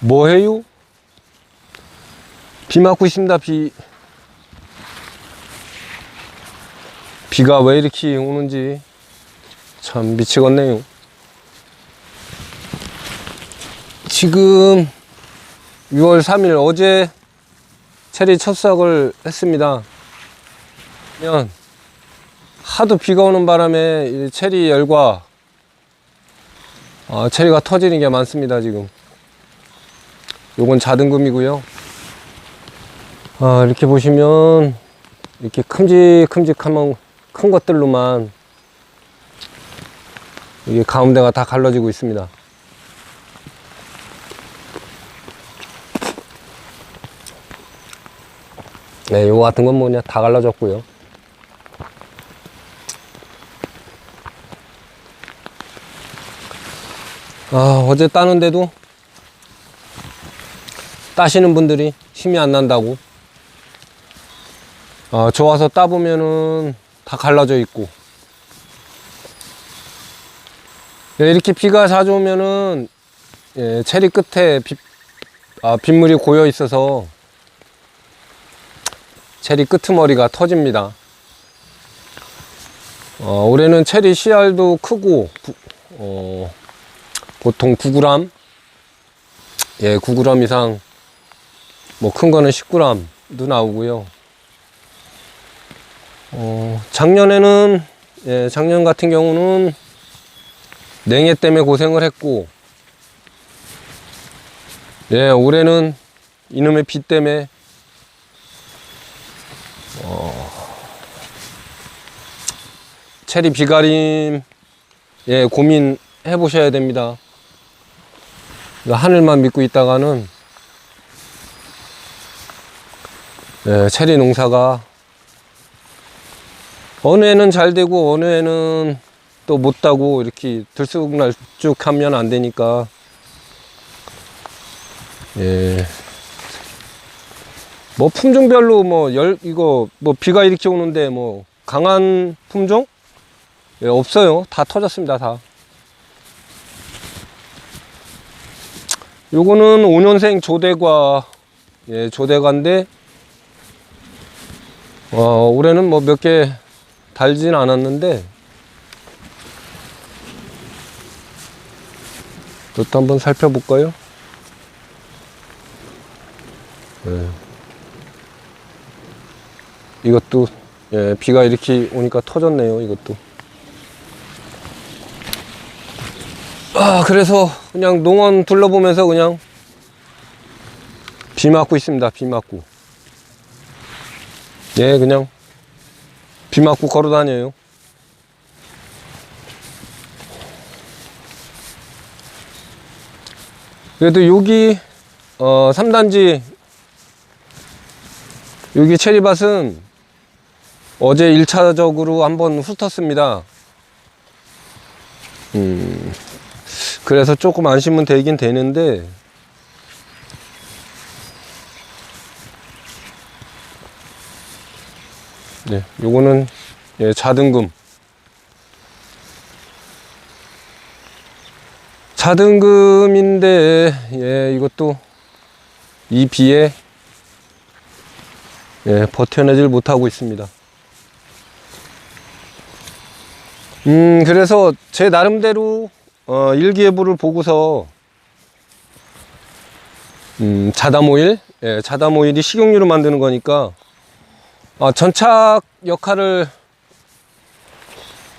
뭐해요? 비 맞고 있습니다, 비. 비가 왜 이렇게 오는지 참 미치겠네요. 지금 6월 3일 어제 체리 첫삭을 했습니다. 면 하도 비가 오는 바람에 이 체리 열과 아, 체리가 터지는 게 많습니다, 지금. 요건 자등금이고요. 아, 이렇게 보시면 이렇게 큼직큼직한 큰 것들로만 이게 가운데가 다 갈라지고 있습니다. 네, 요거 같은 건 뭐냐 다 갈라졌고요. 아, 어제 따는데도 따시는 분들이 힘이 안 난다고. 아, 좋아서 따보면은 다 갈라져 있고. 네, 이렇게 비가 자주 오면은 예, 체리 끝에 빗, 아, 빗물이 고여 있어서 체리 끄트머리가 터집니다. 어, 올해는 체리 씨알도 크고 부- 어, 보통 9g 예, 9g 이상 뭐 큰 거는 10g도 나오고요. 어, 작년에는 예, 작년 같은 경우는 냉해 때문에 고생을 했고 예, 올해는 이놈의 비 때문에 체리 비가림 예 고민해 보셔야 됩니다. 이거 하늘만 믿고 있다가는 예, 체리 농사가 어느 해는 잘 되고 어느 해는 또 못 따고 이렇게 들쑥날쭉 하면 안 되니까 예. 뭐 품종별로 뭐 열 이거 뭐 비가 이렇게 오는데 뭐 강한 품종 예, 없어요. 다 터졌습니다, 다. 요거는 5년생 조대과, 예, 조대과인데, 어, 올해는 뭐 몇 개 달진 않았는데, 이것도 한번 살펴볼까요? 예. 이것도, 예, 비가 이렇게 오니까 터졌네요, 이것도. 아, 그래서 그냥 농원 둘러보면서 그냥 비 맞고 있습니다. 비 맞고. 예, 그냥 비 맞고 걸어 다녀요. 그래도 여기 어 3단지 여기 체리밭은 어제 1차적으로 한번 훑었습니다. 음. 그래서 조금 안심은 되긴 되는데 네, 요거는 예, 자등금 자등금인데 예, 이것도 이 비에 예, 버텨내질 못하고 있습니다. 음, 그래서 제 나름대로 어, 일기예보를 보고서 음, 자담오일, 예, 자담오일이 식용유로 만드는 거니까 아, 전착 역할을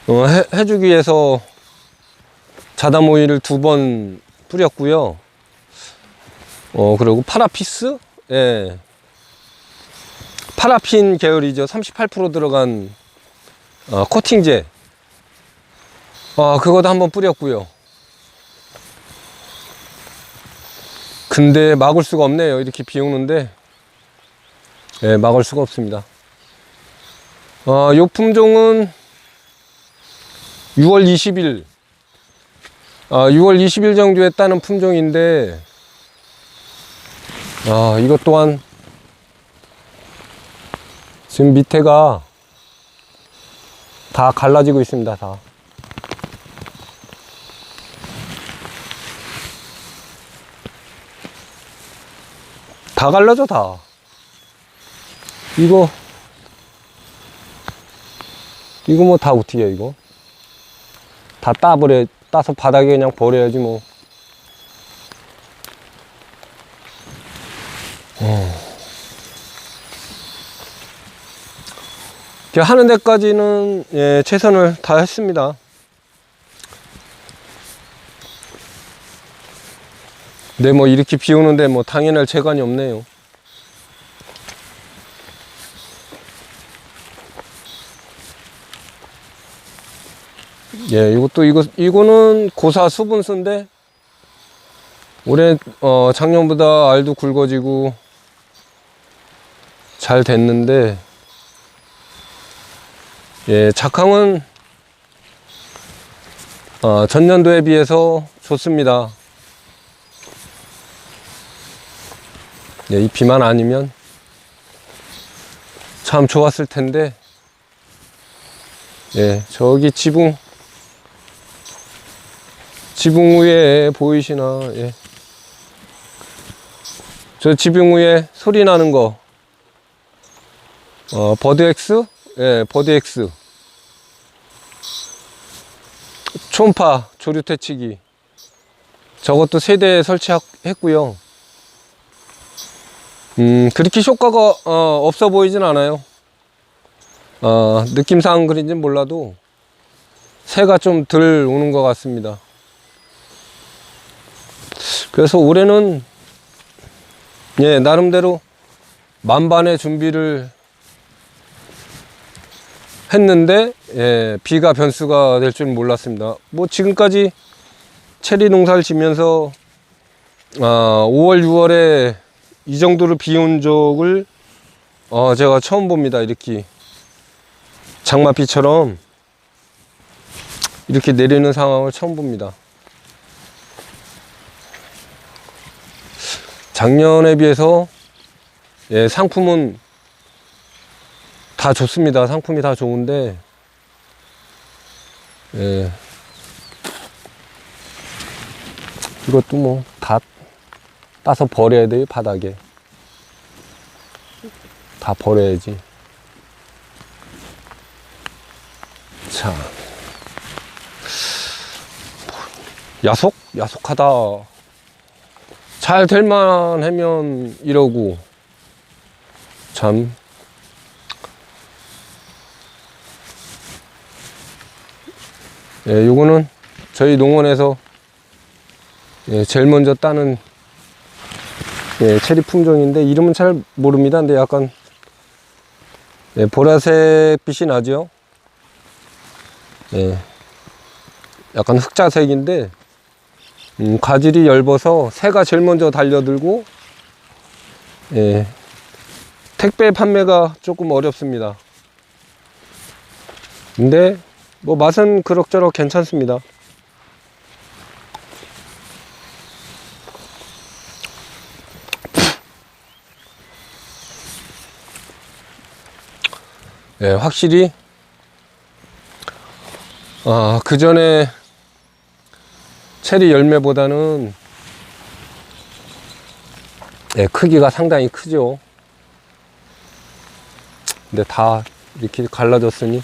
어, 해, 해주기 위해서 자담 오일을 두 번 뿌렸고요. 어, 그리고 파라피스, 예, 파라핀 계열이죠. 38% 들어간 어, 코팅제. 아, 그것도 한번 뿌렸고요. 근데 막을 수가 없네요. 이렇게 비 오는데. 예, 막을 수가 없습니다. 어, 요 품종은 6월 20일, 아, 6월 20일 정도에 따는 품종인데, 아, 이것 또한 지금 밑에가 다 갈라지고 있습니다, 다. 다 갈라져, 다. 이거, 이거 뭐 다 어떻게 해, 이거? 다 따버려, 따서 바닥에 그냥 버려야지, 뭐. 이렇게 하는 데까지는 예, 최선을 다했습니다. 근데 뭐 이렇게 비 오는데 뭐 당연할 재간이 없네요. 예, 이것도 이거 이거는 고사 수분수인데 올해 어 작년보다 알도 굵어지고 잘 됐는데 예, 작황은 어, 전년도에 비해서 좋습니다. 예, 이 비만 아니면 참 좋았을 텐데, 예, 저기 지붕, 지붕 위에 보이시나, 예. 저 지붕 위에 소리 나는 거, 어, 버드엑스? 예, 버드엑스. 초음파 조류 퇴치기. 저것도 세대 설치했고요. 음, 그렇게 효과가 어, 없어 보이진 않아요. 어, 느낌상 그런지 몰라도 새가 좀 덜 오는 것 같습니다. 그래서 올해는 예, 나름대로 만반의 준비를 했는데 예, 비가 변수가 될 줄 몰랐습니다. 뭐 지금까지 체리 농사를 지면서 아, 5월, 6월에 이 정도로 비 온 적을 어, 제가 처음 봅니다. 이렇게 장마비처럼 이렇게 내리는 상황을 처음 봅니다. 작년에 비해서 예, 상품은 다 좋습니다. 상품이 다 좋은데, 예. 이것도 뭐, 다 따서 버려야 돼요, 바닥에. 다 버려야지. 자. 야속? 야속하다. 잘 될만 하면 이러고. 참. 예, 요거는 저희 농원에서 예, 제일 먼저 따는 예, 체리 품종인데 이름은 잘 모릅니다. 근데 약간 예, 보라색 빛이 나죠. 예, 약간 흑자색인데 음, 가질이 얇아서 새가 제일 먼저 달려들고 예, 택배 판매가 조금 어렵습니다. 근데 뭐 맛은 그럭저럭 괜찮습니다. 예, 확실히 아, 그 전에 체리 열매보다는 예, 크기가 상당히 크죠. 근데 다 이렇게 갈라졌으니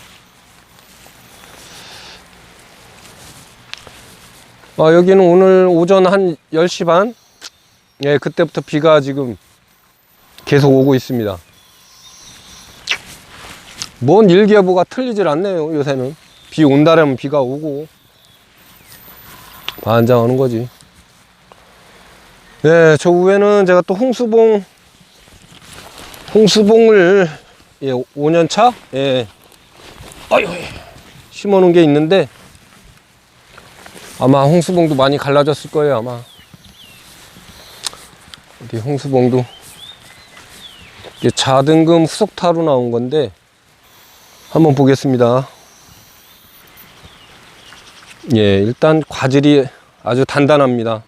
어, 여기는 오늘 오전 한 10시 반? 예, 그때부터 비가 지금 계속 오고 있습니다. 뭔 일기예보가 틀리질 않네요, 요새는. 비 온다라면 비가 오고. 반장하는 거지. 네, 저 위에는 제가 또 홍수봉, 홍수봉을, 예, 5년차? 예. 어휴, 심어 놓은 게 있는데, 아마 홍수봉도 많이 갈라졌을 거예요 아마 어디 홍수봉도 자등금 후속타로 나온 건데 한번 보겠습니다 예 일단 과질이 아주 단단합니다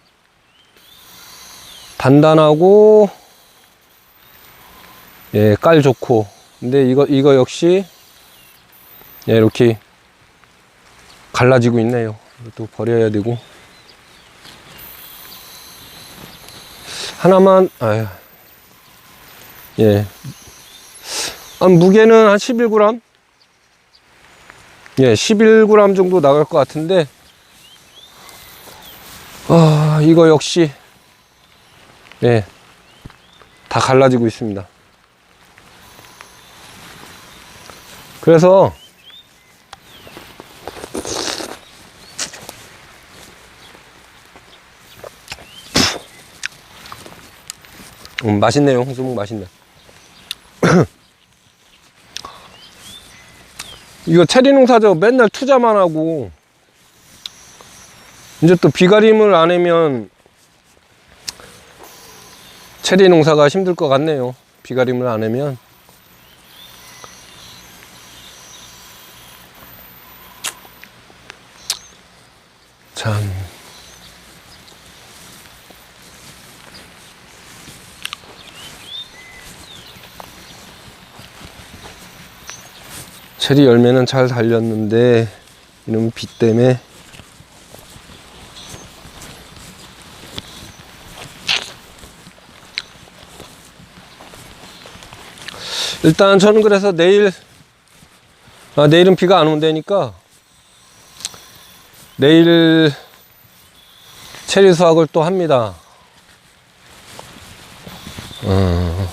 단단하고 예 깔 좋고 근데 이거 이거 역시 예 이렇게 갈라지고 있네요 이것도 버려야 되고 하나만 아유 예. 한 무게는 한 11g? 예, 11g 정도 나갈 것 같은데, 아, 이거 역시, 예, 다 갈라지고 있습니다. 그래서, 음, 맛있네요. 홍수묵 맛있네. 이거 체리 농사죠. 맨날 투자만 하고, 이제 또 비가림을 안 하면 체리 농사가 힘들 것 같네요. 비가림을 안 하면. 참. 체리 열매는 잘 달렸는데 이놈 비 때문에 일단 저는 그래서 내일 아, 내일은 비가 안 온다니까 내일 체리 수확을 또 합니다. 어,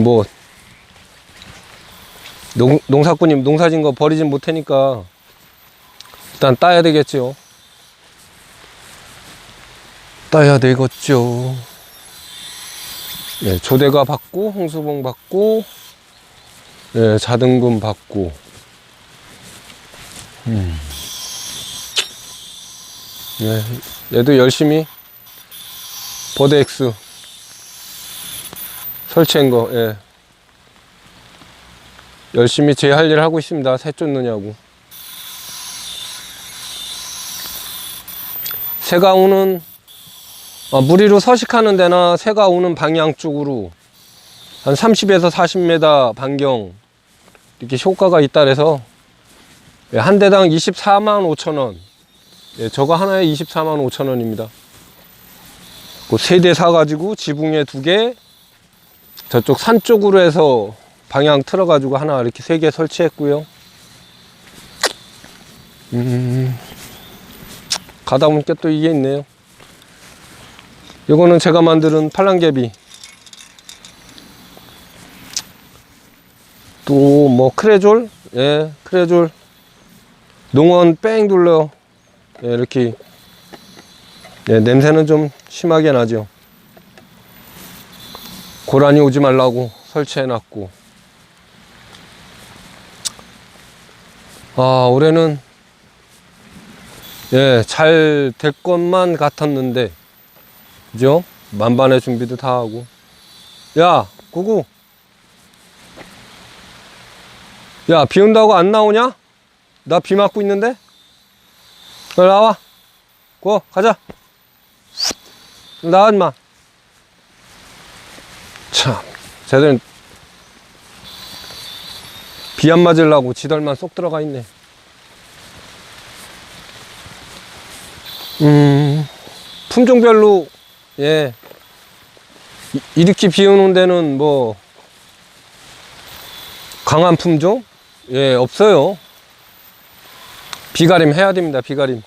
뭐 농, 농사꾼님 농사진 거 버리진 못하니까 일단 따야 되겠죠. 따야 되겠죠. 예, 조대가 받고 홍수봉 받고 예, 자등금 받고 음. 예, 얘도 열심히 버드엑스 설치한 거 예. 열심히 제 할 일 하고 있습니다. 새 쫓느냐고. 새가 오는 어, 무리로 서식하는 데나 새가 오는 방향 쪽으로 한 30에서 40m 반경 이렇게 효과가 있다 그래서 예, 한 대당 24만 5천 원. 예, 저거 하나에 24만 5천 원입니다. 그 세 대 사가지고 지붕에 두 개, 저쪽 산 쪽으로 해서 방향 틀어가지고 하나 이렇게 세 개 설치했고요. 음, 가다 보니까 또 이게 있네요. 이거는 제가 만드는 팔랑개비. 또 뭐 크레졸, 예, 크레졸. 농원 뺑 둘러 예, 이렇게 예, 냄새는 좀 심하게 나죠. 고라니 오지 말라고 설치해놨고. 아, 올해는 예, 잘 될 것만 같았는데, 그죠? 만반의 준비도 다 하고. 야, 구구. 야, 비 온다고 안 나오냐? 나 비 맞고 있는데? 빨리 나와. 고, 가자. 나와, 임마. 참, 쟤들은 비 안 맞으려고 지덜만 쏙 들어가 있네. 음, 품종별로, 예. 이- 이렇게 비 오는 데는 뭐, 강한 품종? 예, 없어요. 비가림 해야 됩니다, 비가림.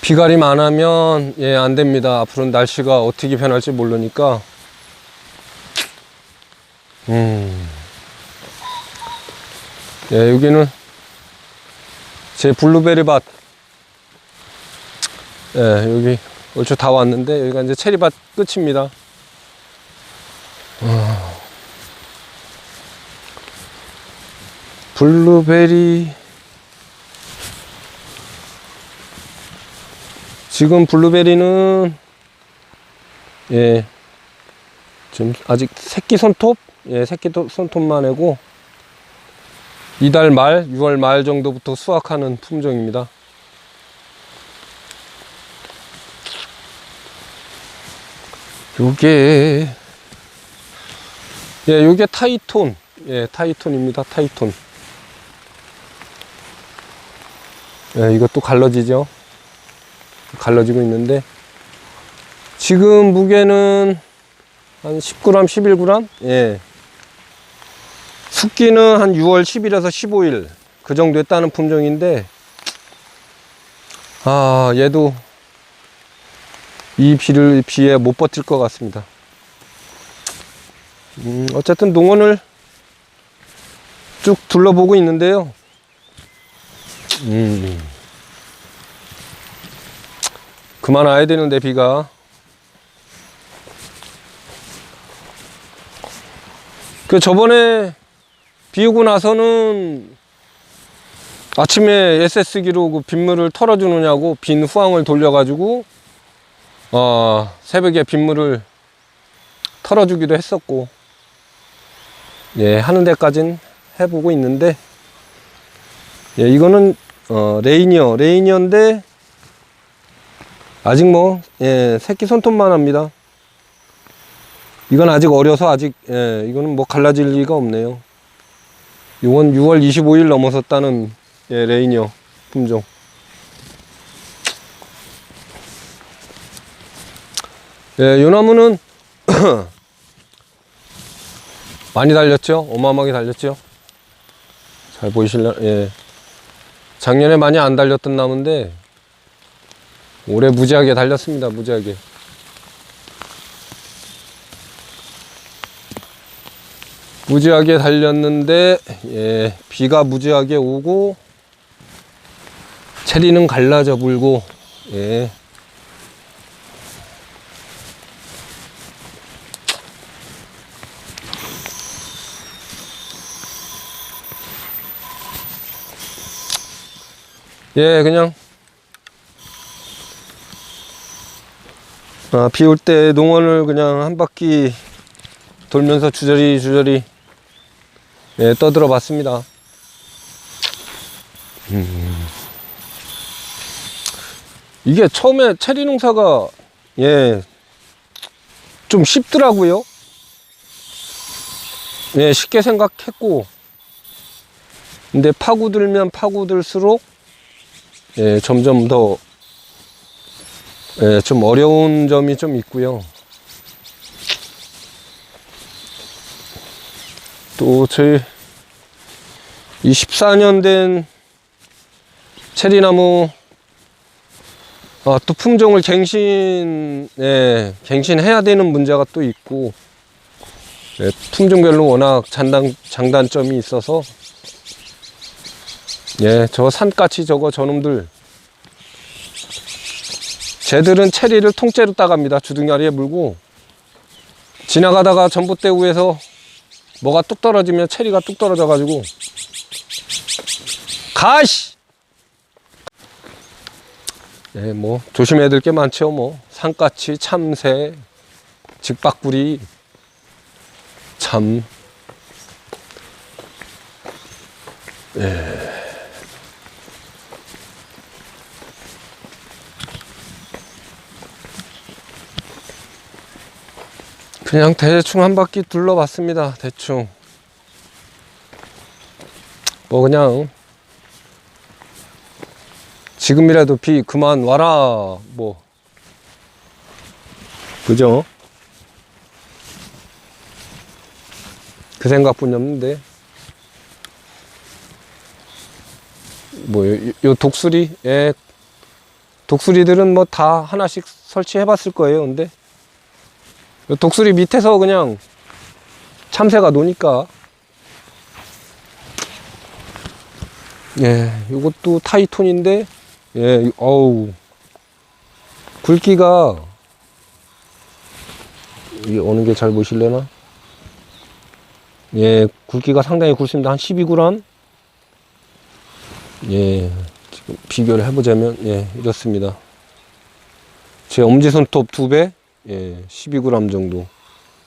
비가림 안 하면, 예, 안 됩니다. 앞으로는 날씨가 어떻게 변할지 모르니까. 음. 예, 여기는 제 블루베리 밭. 예, 여기 얼추 다 왔는데, 여기가 이제 체리밭 끝입니다. 블루베리 지금 블루베리는 예 지금 아직 새끼 손톱 예 새끼 도- 손톱만 해고 이달 말 6월 말 정도부터 수확하는 품종입니다. 요게 예 요게 타이톤 예 타이톤입니다 타이톤 예, 이것도 갈라지죠. 갈라지고 있는데 지금 무게는 한 10g, 11g? 예. 숙기는 한 6월 10일에서 15일 그 정도 했다는 품종인데 아 얘도 이 비를 비에 못 버틸 것 같습니다. 음, 어쨌든 농원을 쭉 둘러보고 있는데요. 음. 그만 와야 되는데 비가 그 저번에 비 오고 나서는 아침에 SS기로 그 빗물을 털어주느냐고 빈 후황을 돌려가지고 어 새벽에 빗물을 털어주기도 했었고 예 하는 데까진 해보고 있는데 예 이거는 어 레이니어. 레이니어인데 아직 뭐 예 새끼 손톱만 합니다. 이건 아직 어려서 아직 예 이거는 뭐 갈라질 리가 없네요 이건 6월 25일 넘어섰다는 예 레이니어 품종 예, 요 나무는 많이 달렸죠? 어마어마하게 달렸죠? 잘 보이실려? 예. 작년에 많이 안 달렸던 나무인데 올해 무지하게 달렸습니다. 무지하게. 무지하게 달렸는데 예, 비가 무지하게 오고 체리는 갈라져 불고 예. 예, 그냥 아, 비올 때 농원을 그냥 한 바퀴 돌면서 주저리 주저리 예, 떠들어 봤습니다. 음. 이게 처음에 체리 농사가 예, 좀 쉽더라고요. 예, 쉽게 생각했고 근데 파고들면 파고들수록 예, 점점 더, 예, 좀 어려운 점이 좀 있고요. 또, 저희, 이 14년 된 체리나무, 아, 또 품종을 갱신, 예, 갱신해야 되는 문제가 또 있고, 예, 품종별로 워낙 장단, 장단점이 있어서, 예, 저 산까치 저거 저놈들. 쟤들은 체리를 통째로 따갑니다. 주둥아리에 물고. 지나가다가 전봇대구에서 뭐가 뚝 떨어지면 체리가 뚝 떨어져가지고. 가시! 예, 뭐, 조심해야 될 게 많죠, 뭐. 산까치, 참새, 직박구리. 참. 그냥 대충 한 바퀴 둘러봤습니다. 대충. 뭐 그냥 지금이라도 비 그만 와라. 뭐 그죠? 그 생각뿐이었는데 뭐요 독수리 예 독수리들은 뭐 다 하나씩 설치해 봤을 거예요. 근데 독수리 밑에서 그냥 참새가 노니까. 예 이것도 타이톤인데 예 어우. 굵기가 이게 어느 게 잘 보실래나? 예 굵기가 상당히 굵습니다. 한 12g 예 지금 비교를 해보자면 예 이렇습니다. 제 엄지손톱 두배 예, 12g 정도.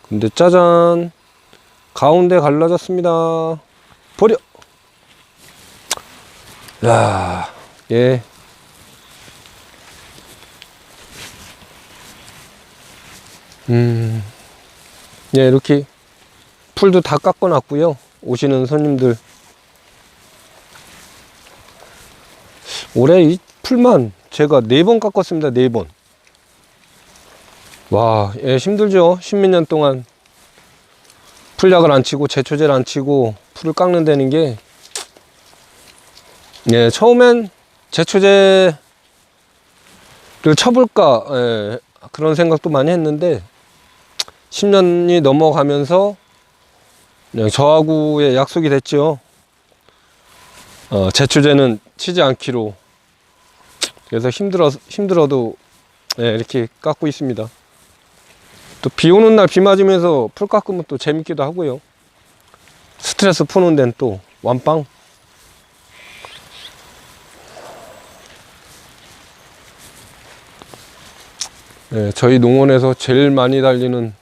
근데 짜잔! 가운데 갈라졌습니다. 버려! 야, 예. 음, 예, 이렇게 풀도 다 깎아 놨고요. 오시는 손님들. 올해 이 풀만 제가 네 번 깎았습니다. 네 번. 와, 예, 힘들죠. 십몇 년 동안 풀약을 안 치고 제초제를 안 치고 풀을 깎는다는 게 예, 처음엔 제초제를 쳐볼까 예, 그런 생각도 많이 했는데 10년이 넘어가면서 저하고의 약속이 됐죠. 어, 제초제는 치지 않기로. 그래서 힘들어 힘들어도 예, 이렇게 깎고 있습니다. 또 비 오는 날 비 맞으면서 풀 깎으면 또 재밌기도 하고요. 스트레스 푸는 데는 또 완빵. 네, 저희 농원에서 제일 많이 달리는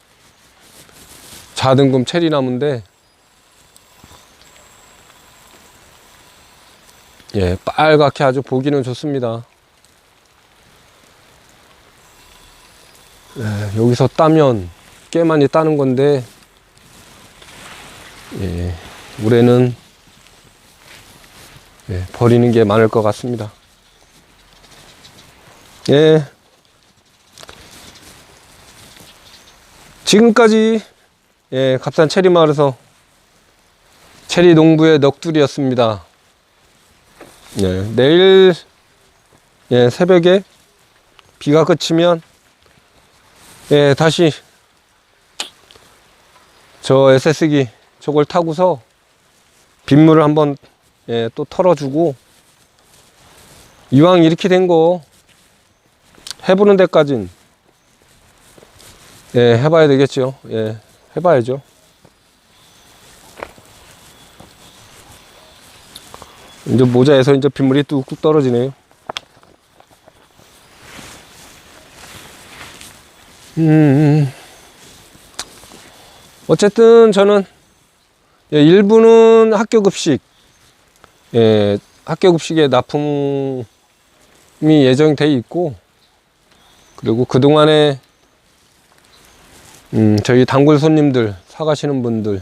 자등금 체리나무인데, 예, 빨갛게 아주 보기는 좋습니다. 예, 여기서 따면 꽤 많이 따는 건데, 예, 올해는 예, 버리는 게 많을 것 같습니다. 예. 지금까지 예, 갑산 체리 마을에서 체리 농부의 넋두리였습니다. 예, 내일 예, 새벽에 비가 그치면 예, 다시 저 SS기 저걸 타고서 빗물을 한번 예, 또 털어주고 이왕 이렇게 된 거 해보는 데까진 예, 해봐야 되겠죠. 예, 해봐야죠. 이제 모자에서 이제 빗물이 뚝뚝 떨어지네요. 음, 어쨌든 저는 예, 일부는 학교 급식, 예, 학교 급식에 납품이 예정돼 있고, 그리고 그동안에 음, 저희 단골 손님들, 사가시는 분들,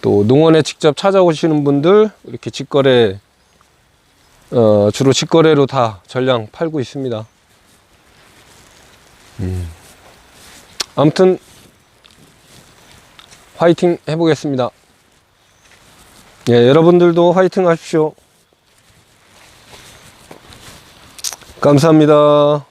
또 농원에 직접 찾아오시는 분들, 이렇게 직거래, 어, 주로 직거래로 다 전량 팔고 있습니다. 음. 아무튼, 화이팅 해보겠습니다. 예, 여러분들도 화이팅 하십시오. 감사합니다.